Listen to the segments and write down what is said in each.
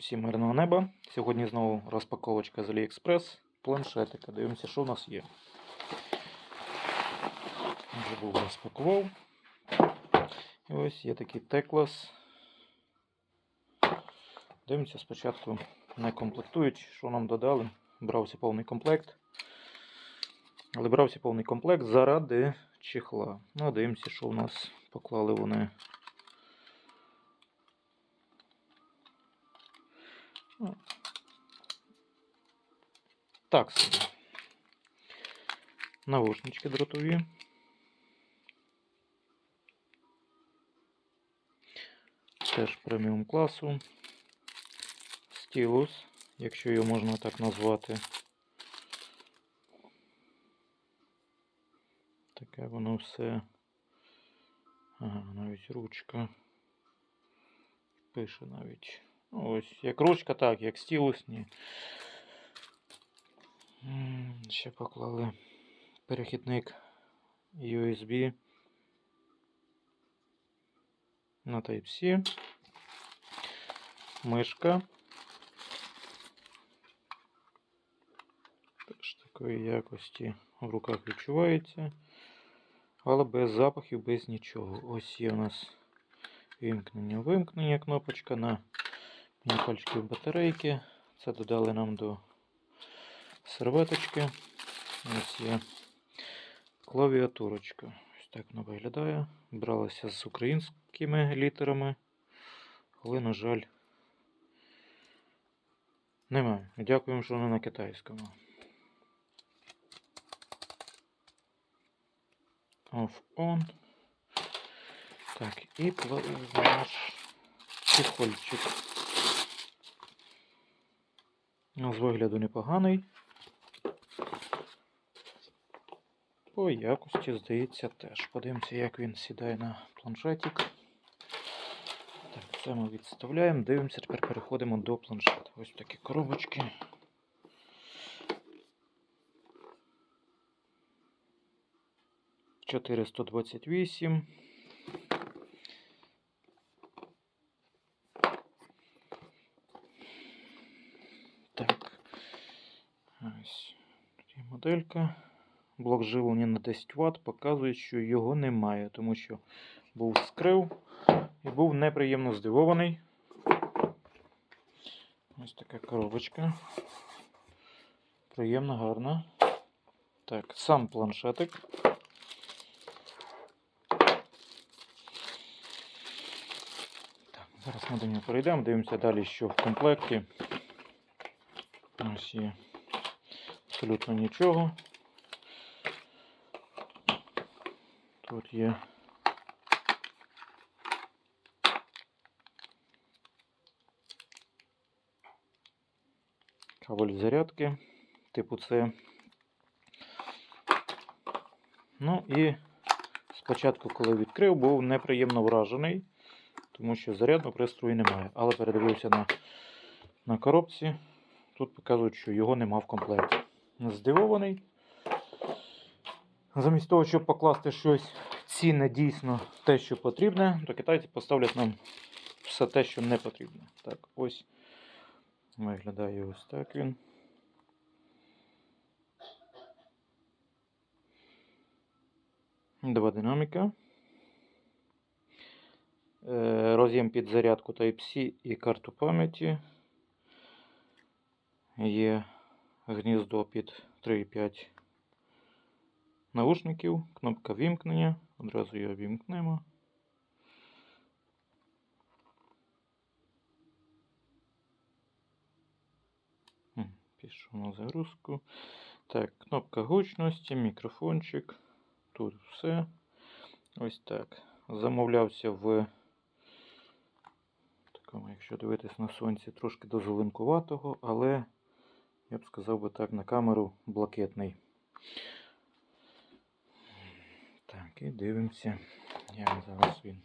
Всім мирного неба. Сьогодні знову розпаковочка з AliExpress. Планшетика. Дивимося, що в нас є. Вже був розпакував. І ось є такий Teclas. Дивимося спочатку не комплектують, що нам додали. Брався повний комплект. Але брався повний комплект заради чехла. Ну, дивимося, що у нас поклали вони. Ну, Так собі. Навушнички дротові. Теж преміум класу. Стілус, якщо його можна так назвати. Таке воно все. Ага, навіть ручка. Пише навіть. Ось, як ручка, так, як стілус, ні. Ще поклали перехідник USB на Type-C. Мишка. Теж такої якості в руках відчувається. Але без запахів, без нічого. Ось є у нас вимкнення, вимкнення кнопочка на міні-пальчиків батарейки. Це додали нам до серветочки. Ось є клавіатурочка. Ось так вона виглядає. Бралася з українськими літерами, але, на жаль, немає. Дякуємо, що не на китайському. Off-on. Так, і наш чехольчик. Ну, З вигляду непоганий. По якості, здається, теж. Подивимося, як він сідає на планшетик. Так, це ми відставляємо. Дивимося, тепер переходимо до планшету. Ось такі коробочки. Чотириста Ось моделька. Блок живлення на 10 Вт показує, що його немає, тому що був скрив і був неприємно здивований. Ось така коробочка. Приємна, гарна. Так, сам планшетик. Так, зараз ми до нього перейдемо, дивимося далі, що в комплекті. Ось є абсолютно нічого. Тут є кабель зарядки типу С. Ну і спочатку, коли відкрив, був неприємно вражений, тому що зарядного пристрою немає. Але передивився на, на коробці. Тут показують, що його нема в комплекті. Здивований. Замість того, щоб покласти щось цінне дійсно те, що потрібне, то китайці поставлять нам все те, що не потрібно. Так, ось виглядає ось так він. Два динаміка. Е, Роз'єм під зарядку Type-C і карту пам'яті. Є гніздо під 3,5 наушників, кнопка вімкнення. Одразу його вімкнемо. М, Пішов на загрузку. Так, кнопка гучності, мікрофончик. Тут все. Ось так. Замовлявся в такому, якщо дивитись на сонці, трошки до зеленкуватого, але б сказав би так, на камеру блакитний. Так, і дивимося, як зараз він.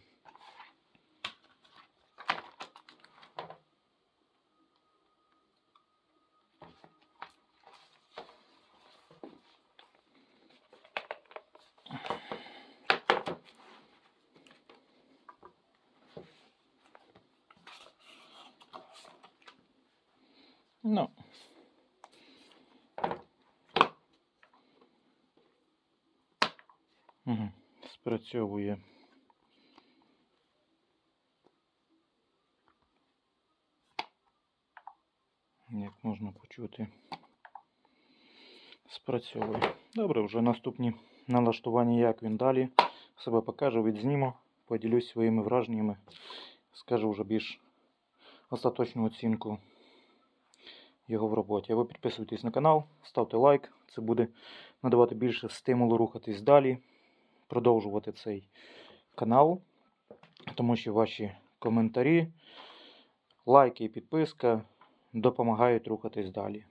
Ну. Спрацьовує. Як можна почути. Спрацьовує. Добре, вже наступні налаштування, як він далі себе покаже, відзніму, поділюсь своїми враженнями, скажу вже більш остаточну оцінку його в роботі. Ви підписуйтесь на канал, ставте лайк. Це буде надавати більше стимулу рухатись далі, продовжувати цей канал, тому що ваші коментарі, лайки і підписка допомагають рухатись далі.